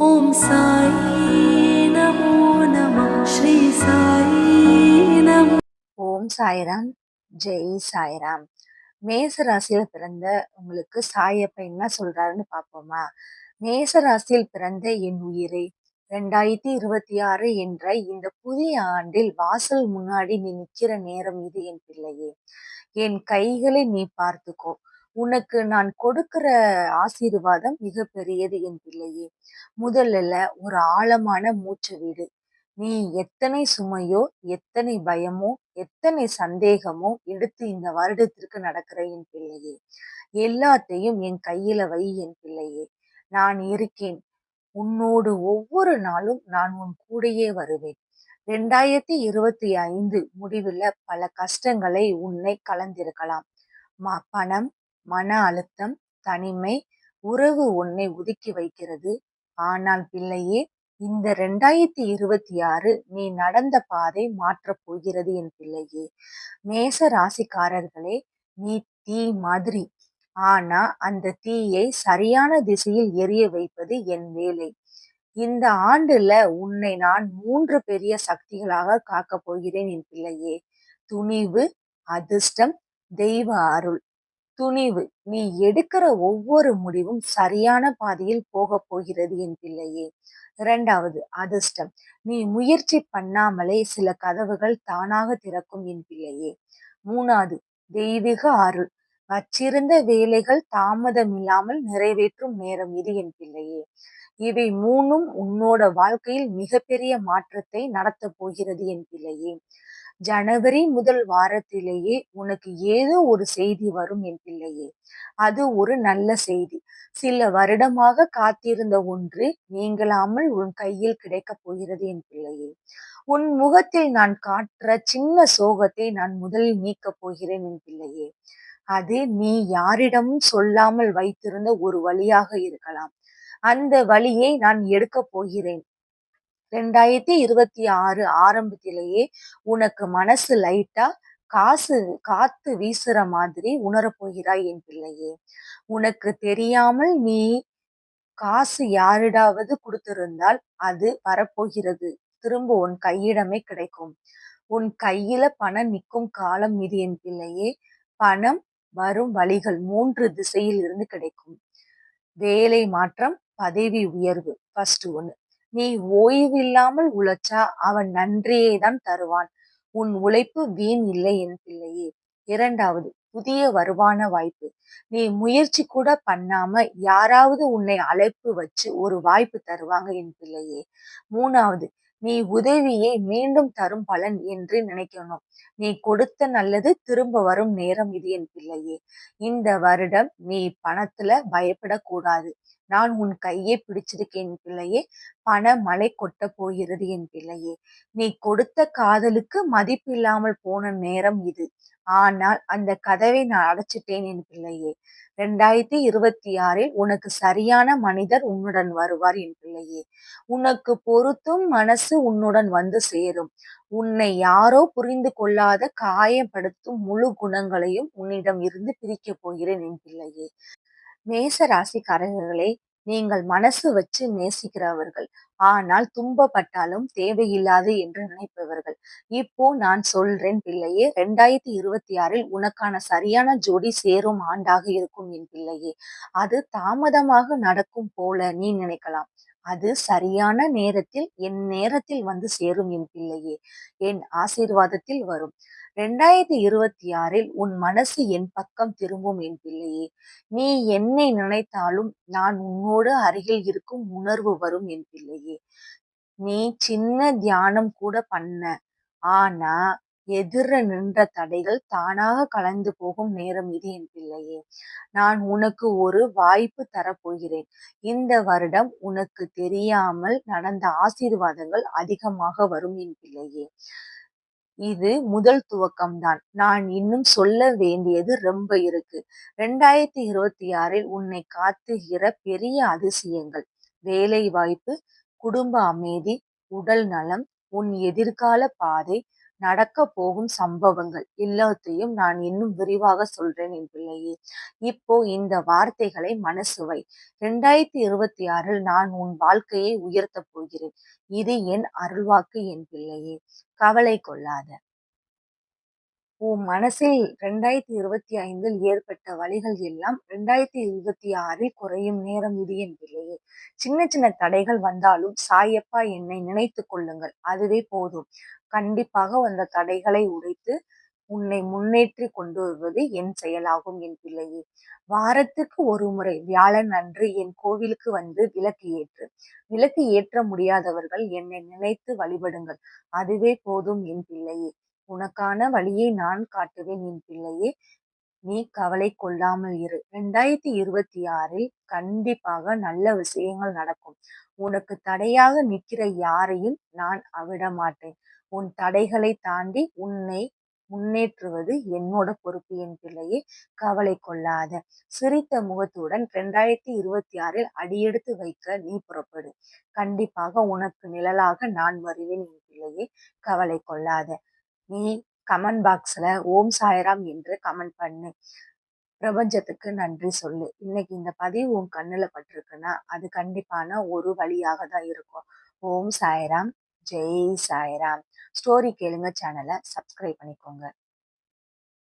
ஓம் சாய் நமோ நம ஸ்ரீ சாய் நமோ ஓம் சாய்ராம் ஜெய் சாய்ராம் மேச ராசியில பிறந்த உங்களுக்கு சாயப்ப என்ன சொல்றாருன்னு பார்ப்போமா? மேச ராசியில் பிறந்த என் உயிரை ரெண்டாயிரத்தி இருபத்தி ஆறு என்ற இந்த புதிய ஆண்டில் வாசல் முன்னாடி நீ நிக்கிற நேரம் இது என் பிள்ளையே. என் கைகளை நீ பார்த்துக்கோ. உனக்கு நான் கொடுக்கிற ஆசீர்வாதம் மிக பெரியது என் பிள்ளையே. முதல்ல ஒரு ஆழமான மூச்சு வீடு. நீ எத்தனை சுமையோ எத்தனை பயமோ எத்தனை சந்தேகமோ எடுத்து இந்த வருடத்திற்கு நடக்கிற என் பிள்ளையே. எல்லாத்தையும் என் கையில வை என் பிள்ளையே. நான் இருக்கேன். உன்னோடு ஒவ்வொரு நாளும் நான் உன் கூடையே வருவேன். ரெண்டாயிரத்தி இருபத்தி ஐந்து முடிவில் பல கஷ்டங்களை உன்னை கலந்திருக்கலாம். பணம் மன அழுத்தம் தனிமை உறவு உன்னை ஒதுக்கி வைக்கிறது. ஆனால் பிள்ளையே இந்த ரெண்டாயிரத்தி இருபத்தி ஆறு நீ நடந்த பாதை மாற்றப் போகிறது என் பிள்ளையே. மேச ராசிக்காரர்களே நீ தீ மாதிரி. ஆனா அந்த தீயை சரியான திசையில் எரிய வைப்பது என் வேலை. இந்த ஆண்டுல உன்னை நான் மூன்று பெரிய சக்திகளாக காக்கப் போகிறேன் என் பிள்ளையே. துணிவு அதிர்ஷ்டம் தெய்வ அருள். துணிவு. நீ எடுக்கிற ஒவ்வொரு முடிவும் சரியான பாதையில் போக போகிறது என் பிள்ளையே. இரண்டாவது அதிர்ஷ்டம். நீ முயற்சி பண்ணாமலே சில கதவுகள் தானாக திறக்கும் என் பிள்ளையே. மூணாவது தெய்வீக அருள். வச்சிருந்த வேலைகள் தாமதம் இல்லாமல் நிறைவேற்றும் நேரம் இது என் பிள்ளையே. இவை மூணும் உன்னோட வாழ்க்கையில் மிகப்பெரிய மாற்றத்தை நடத்தப் போகிறது என் பிள்ளையே. ஜனவரி முதல் வாரத்திலேயே உனக்கு ஏதோ ஒரு செய்தி வரும் என் பிள்ளையே. அது ஒரு நல்ல செய்தி. சில வருடமாக காத்திருந்த ஒன்று நீங்களாமல் உன் கையில் கிடைக்கப் போகிறது என் பிள்ளையே. உன் முகத்தில் நான் காட்டுற சின்ன சோகத்தை நான் முதலில் நீக்கப் போகிறேன் என் பிள்ளையே. அது நீ யாரிடமும் சொல்லாமல் வைத்திருந்த ஒரு வழியாக இருக்கலாம். அந்த வழியை நான் எடுக்கப் போகிறேன். ரெண்டாயிரத்தி இருபத்தி ஆறு ஆரம்பத்திலேயே உனக்கு மனசு லைட்டா காசு காத்து வீசுற மாதிரி உணரப்போகிறாய் என் பிள்ளையே. உனக்கு தெரியாமல் நீ காசு யாரிடாவது கொடுத்திருந்தால் அது வரப்போகிறது. திரும்ப உன் கையிடமே கிடைக்கும். உன் கையில பணம் நிற்கும் காலம் இது என் பிள்ளையே. பணம் வரும் வழிகள் மூன்று திசையில் இருந்து கிடைக்கும். வேலை மாற்றம் பதவி உயர்வு ஃபர்ஸ்ட் ஒன்னு நீ ஓய்வு இல்லாமல் உழைச்சா அவன் நன்றியை தான் தருவான். உன் உழைப்பு வீண் இல்லை என் பிள்ளையே. இரண்டாவது புதிய வருமான வாய்ப்பு. நீ முயற்சி கூட பண்ணாம யாராவது உன்னை அழைப்பு வச்சு ஒரு வாய்ப்பு தருவாங்க என் பிள்ளையே. மூணாவது நீ உதவியை மீண்டும் தரும் பலன் என்று நினைக்கணும். நீ கொடுத்த நல்லது திரும்ப வரும் நேரம் இது என் பிள்ளையே. இந்த வருடம் நீ பணத்துல பயப்படக்கூடாது. நான் உன் கையை பிடிச்சிருக்கேன் என் பிள்ளையே. பண மழை கொட்ட போகிறது என் பிள்ளையே. நீ கொடுத்த காதலுக்கு மதிப்பு இல்லாமல் போன நேரம் இது. ஆனால் அந்த கதவை நான் அடைச்சிட்டேன் என் பிள்ளையே. ரெண்டாயிரத்தி இருபத்தி ஆறில் உனக்கு சரியான மனிதர் உன்னுடன் வருவார் என் பிள்ளையே. உனக்கு பொருத்தும் மனசு உன்னுடன் வந்து சேரும். உன்னை யாரோ புரிந்து கொள்ளாத காயப்படுத்தும் முழு குணங்களையும் உன்னிடம் இருந்து பிரிக்கப் போகிறேன் என் பிள்ளையே. மேச ராசிக்காரர்களே நீங்கள் மனசு வச்சு நேசிக்கிறவர்கள். ஆனால் துன்பப்பட்டாலும் தேவையில்லாது என்று நினைப்பவர்கள். இப்போ நான் சொல்றேன் பிள்ளையே ரெண்டாயிரத்தி இருபத்தி ஆறில் உனக்கான சரியான ஜோடி சேரும் ஆண்டாக இருக்கும் என் பிள்ளையே. அது தாமதமாக நடக்கும் போல நீ நினைக்கலாம். அது சரியான நேரத்தில் என் நேரத்தில் வந்து சேரும் என் பிள்ளையே. என் ஆசீர்வாதத்தில் வரும். ரெண்டாயிரத்தி இருபத்தி ஆறில் உன் மனசு என் பக்கம் திரும்பும் என் பிள்ளையே. நீ என்னை நினைத்தாலும் நான் உன்னோடு அருகில் இருக்கும் உணர்வு வரும் என் பிள்ளையே. நீ சின்ன தியானம் கூட பண்ண. ஆனா எதிர நின்ற தடைகள் தானாக கலந்து போகும் நேரம் இது என் பிள்ளையே. நான் உனக்கு ஒரு வாய்ப்பு தரப்போகிறேன் இந்த வருடம் உனக்கு தெரியாமல் நடந்த ஆசீர்வாதங்கள் அதிகமாக வரும் என் பிள்ளையே. இது முதல் துவக்கம்தான் நான் இன்னும் சொல்ல வேண்டியது ரொம்ப இருக்கு. ரெண்டாயிரத்தி இருபத்தி ஆறில் உன்னை காத்துகிற பெரிய அதிசயங்கள். வேலை வாய்ப்பு குடும்ப அமைதி உடல் நலம் உன் எதிர்கால பாதை நடக்க போகும் சம்பவங்கள் எல்லாத்தையும் நான் இன்னும் விரிவாக சொல்றேன் என் பிள்ளையே. இப்போ இந்த வார்த்தைகளை மனசுவை ரெண்டாயிரத்தி இருபத்தி ஆறில் நான் உன் வாழ்க்கையை உயர்த்தப் போகிறேன். இது என் அருள்வாக்கு என் பிள்ளையே. கவலை கொள்ளாத. உன் மனசில் ரெண்டாயிரத்தி இருபத்தி ஐந்தில் ஏற்பட்ட வழிகள் எல்லாம் ரெண்டாயிரத்தி இருபத்தி ஆறில் குறையும் நேரம் இது என் சின்ன சின்ன தடைகள் வந்தாலும் சாயப்பா என்னை நினைத்து கொள்ளுங்கள். அதுவே போதும். கண்டிப்பாக அந்த தடைகளை உடைத்து உன்னை முன்னேற்றி கொண்டு வருவது என் செயலாகும் என் பிள்ளையே. வாரத்துக்கு ஒரு முறை வியாழன் அன்று என் கோவிலுக்கு வந்து விளக்கு ஏற்று விளக்கு ஏற்ற முடியாதவர்கள் என்னை நினைத்து வழிபடுங்கள். அதுவே போதும் என் பிள்ளையே. உனக்கான வழியை நான் காட்டுவேன் என் பிள்ளையே. நீ கவலை கொள்ளாமல் இரு. ரெண்டாயிரத்தி இருபத்தி ஆறில் கண்டிப்பாக நல்ல விஷயங்கள் நடக்கும். உனக்கு தடையாக நிற்கிற யாரையும் நான் அவிட மாட்டேன் உன் தடைகளை தாண்டி உன்னை முன்னேற்றுவது என்னோட பொறுப்பு என் பிள்ளையே. கவலை கொள்ளாத. சிரித்த முகத்துடன் ரெண்டாயிரத்தி இருபத்தி ஆறில் அடியெடுத்து வைக்க நீ புறப்படு. கண்டிப்பாக உனக்கு நிழலாக நான் வருவேன் என் பிள்ளையே. கவலை கொள்ளாத. நீ கமெண்ட் பாக்ஸில் ஓம் சாய்ராம் என்று கமெண்ட் பண்ணு. பிரபஞ்சத்துக்கு நன்றி சொல்லு. இன்னைக்கு இந்த பதிவு உன் கண்ணில் பட்டிருக்குன்னா அது கண்டிப்பான ஒரு வழியாக தான் இருக்கும். ஓம் சாய்ராம். ஜெய் சாய்ராம். ஸ்டோரி கேளுங்க சேனலை சப்ஸ்கிரைப் பண்ணிக்கோங்க.